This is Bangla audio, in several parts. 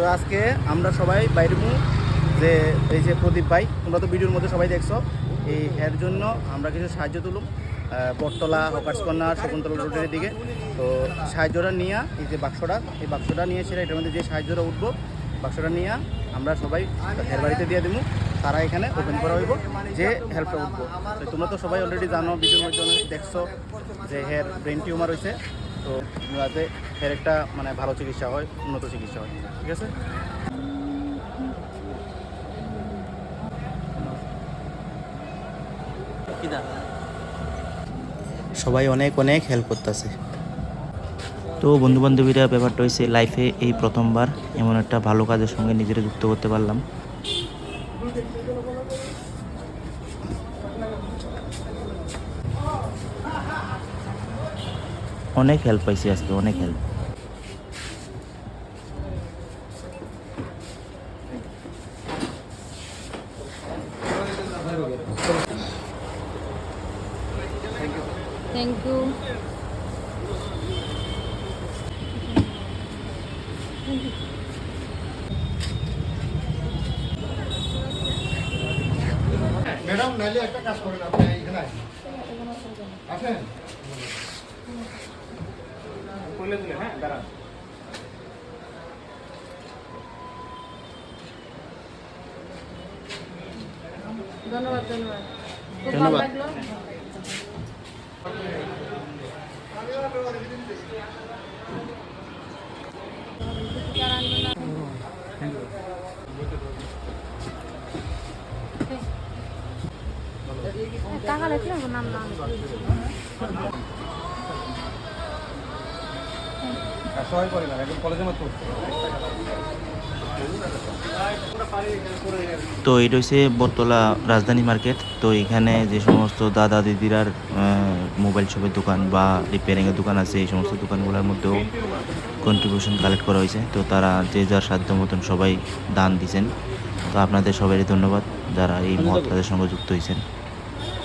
তো আজকে আমরা সবাই বাইরে যে এই যে প্রদীপ ভাই, তোমরা তো ভিডিওর মধ্যে সবাই দেখছ, এই এর জন্য আমরা কিছু সাহায্য তুলুম বটতলা, হকার্স কর্নার, শকুন্তলা রোডের দিকে। তো সাহায্যটা নিয়ে, এই যে বাক্সটা, এই বাক্সটা নিয়ে সেটা এটার মধ্যে যে সাহায্যটা উঠবো, বাক্সটা নিয়ে আমরা সবাই হের বাড়িতে দিয়ে দেবো তারা এখানে ওপেন করা হইব, যে হেল্পটা উঠবো। তো তোমরা তো সবাই অলরেডি জানো, ভিডিওর মধ্যে দেখছ যে হের ব্রেন টিউমার হয়েছে তো হের একটা মানে ভালো চিকিৎসা হয়, উন্নত চিকিৎসা হয়, ঠিক আছে? সবাই অনেক অনেক হেল্প করতেছে। তো বন্ধু বান্ধবীরা ব্যাপারটা হয়েছে লাইফে এই প্রথমবার এমন একটা ভালো কাজের সঙ্গে নিজেরা যুক্ত করতে পারলাম। অনেক হেল্প পাইছি আজকে, অনেক হেল্প ম্যাডাম নাইলে একটা কাজ করেন আপনি এখানে আসেন। আসেন? ধন্যবাদ ধন্যবাদ। খুব ভালো ধন্যবাদ। লাগল। সবাই তো এটা হচ্ছে বটতলা রাজধানী মার্কেট। তো এখানে যে সমস্ত দাদা দিদিরার মোবাইল শপের দোকান বা রিপেয়ারিংয়ের দোকান আছে, এই সমস্ত দোকানগুলোর মধ্যেও কন্ট্রিবিউশন কালেক্ট করা হয়েছে। তো তারা যে যার সাধ্য মতন সবাই দান দিছেন তো আপনাদের সবারই ধন্যবাদ যারা এই মহৎ কাজের সঙ্গে যুক্ত হয়েছেন।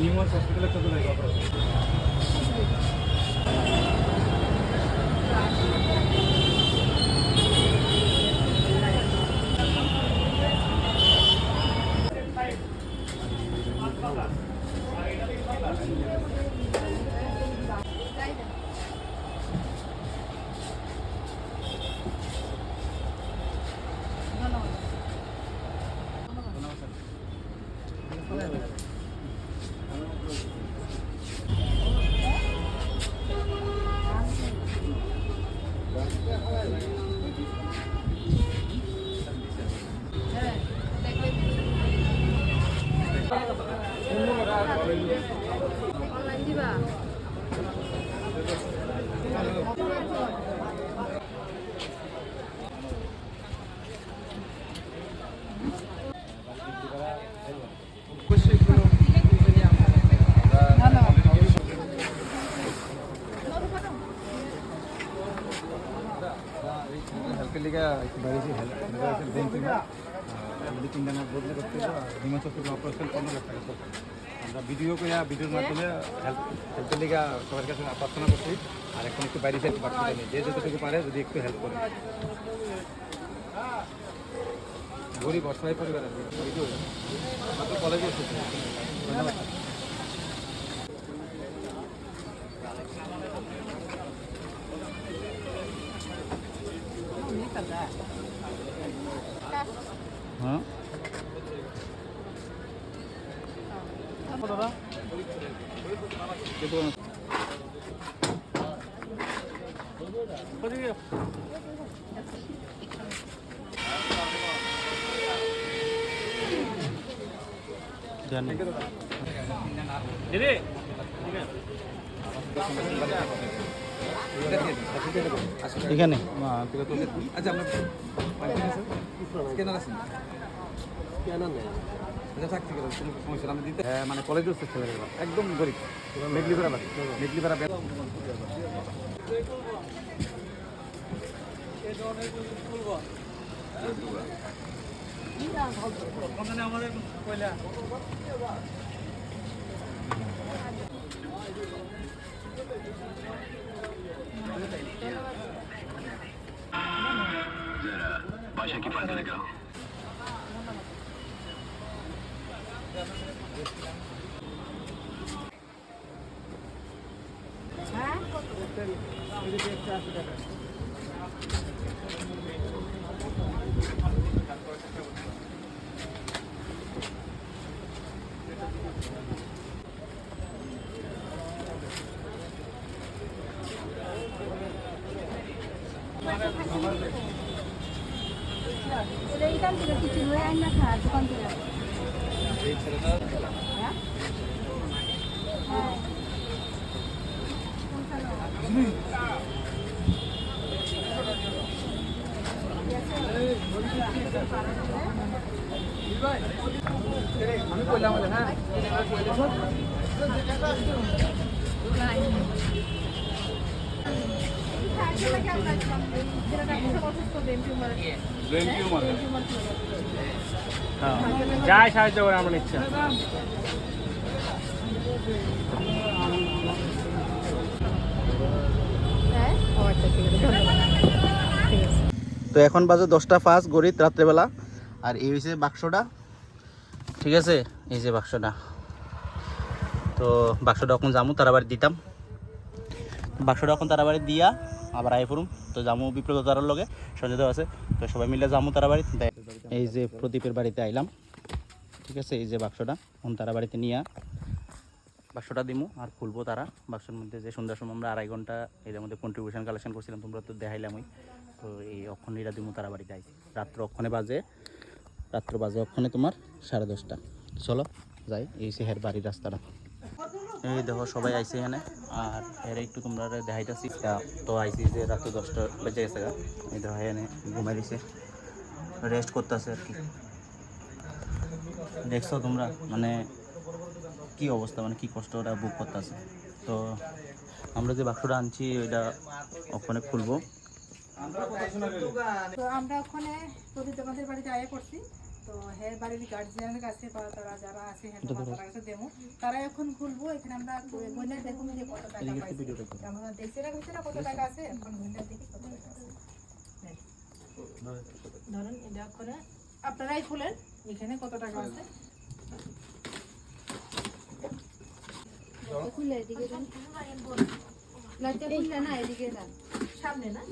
নিউমার্স হসপিটালে চলে যায় অনলাইন দিবা হেল্পের লিগে একটু বাড়িয়েছি হেল্প ব্রেন যদি তিনটা বদলে করতে নিউমার্স হসপিটাল অপারেশন পনেরো লাখ টাকা খরচ। আমরা ভিডিও করে ভিডিওর মাধ্যমে হেল্প হেল্পের লিগে সবার কাছে প্রার্থনা করছি, আর এখন একটু বাইরে বাড়তে নেই যে যতটুকু পারে, যদি একটু হেল্প করে। গরিব, অসহায় পরিবার আছে কলেজে ধন্যবাদ। হ্যাঁ জানি এখানে আচ্ছা আপনার স্ক্যানার আছে সমস্যা নেই, মানে কলেজের ছেলেরা একদম গরিব মেঘলি বেড়া মেঘলি বেড়া এইখান থেকে কিছু হয়ে আইন না খা দোকান থেকে আমি কইলাম বলে, হ্যাঁ ব্রেন টিউমার যাই সাহায্য করে আমার ইচ্ছা। হ্যাঁ তো এখন বাজে দশটা ফার্স্ট গরিব রাত্রেবেলা। আর এই হয়েছে বাক্সটা। ঠিক আছে? এই যে বাক্সটা। তো বাক্সটা এখন জামু তারা বাড়ি দিতাম। বাক্সটা এখন তারা বাড়ি দিয়া আবার আই ফুরুম। তো জামু বিপ্লব তারার লগে সঞ্জয় আছে। তো সবাই মিলে জামু তারা বাড়ি এই যে প্রদীপের বাড়িতে আইলাম। ঠিক আছে? এই যে বাক্সটা। এখন তারা বাড়িতে নিয়ে বাক্সটা দিমু আর খুলবো তারা। বাক্সের মধ্যে যে সন্ধ্যার সময় আমরা আড়াই ঘণ্টা এর মধ্যে কন্ট্রিবিউশন কালেকশন করছিলাম, তোমরা তো দেখাইলামই। তো এই অক্ষণীরা দিমু তারা বাড়িতে আইছি। রাত্র অক্ষণে বাজে। রাত্র বাজে অক্ষণে তোমার সাড়ে দশটা। চলো, যাই। এই সে হের বাড়ির রাস্তাটা। এই দেখো, সবাই আইসি এখানে। আর এর একটু তোমরা দেখাইতেছি তো আইসি যে রাত্র দশটা বেজে গেছে এই দেখো এখানে ঘুমাই দিছে। রেস্ট করতেছে আর কি। দেখছ তোমরা? মানে কি অবস্থা? মানে কি কষ্ট ওরা বুক করতেছে? তো আমরা যে বাক্সটা আনছি, ওইটা ওখানে খুলবো। আমরা ওখানে প্রদীপ বাড়িতে আয়া করছি। তো হের বাড়ির গার্জিয়ানের কাছে বা তারা যারা আছে হের তারা কাছে দেবো। তারা এখন খুলবো এখানে আমরা দেখুন যে কত টাকা পাইছি। আমরা দেখছি না না কত টাকা আছে এখন বইলে দেখি কত টাকা আছে। ধরুন এটা করে আপনারাই খুলেন এখানে কত টাকা আছে? খুলে এদিকে যান। লাইটটা খুললে না এদিকে সামনে না?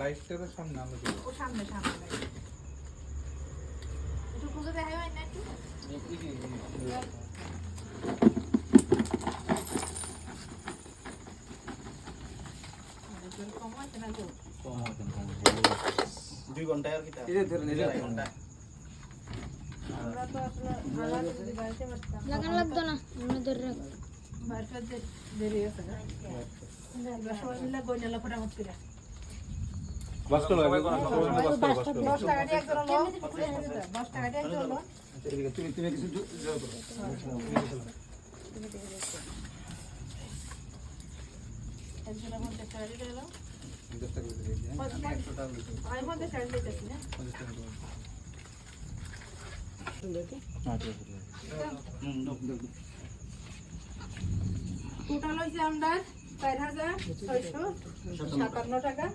লাইটটার সামনে আমরা ও সামনে সামনে একটু খুঁজে দেখা হয় না একটু কম আছে না গো দুই ঘন্টায় আর কি ঘণ্টা লাগান লাগতো না আমরা ধরে রাখ। দে- দেরি আছে না? আমরা সবাই মিলে গয়নালা ফটাফট করে তুমি তুমি কিছু হ্যাঁ? টোটাল হয়েছে আমরা চার হাজার ছয়শো সাতান্ন টাকা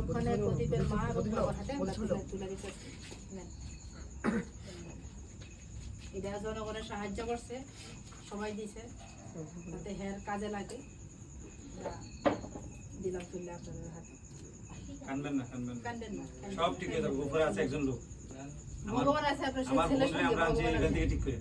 ওখানে প্রদীপের মা হাতে তুলে তুলে এটা জনগণের সাহায্য করছে সবাই দিছে যাতে হের কাজে লাগে দিলাম তুললে আপনাদের হাতে কানবেন না কানবেন না সব ঠিক হয়ে যাবে উপরে আছে একজন লোক ভগবান আছে। আপনার আমার আমরা আনছি এখান থেকে ঠিক করে।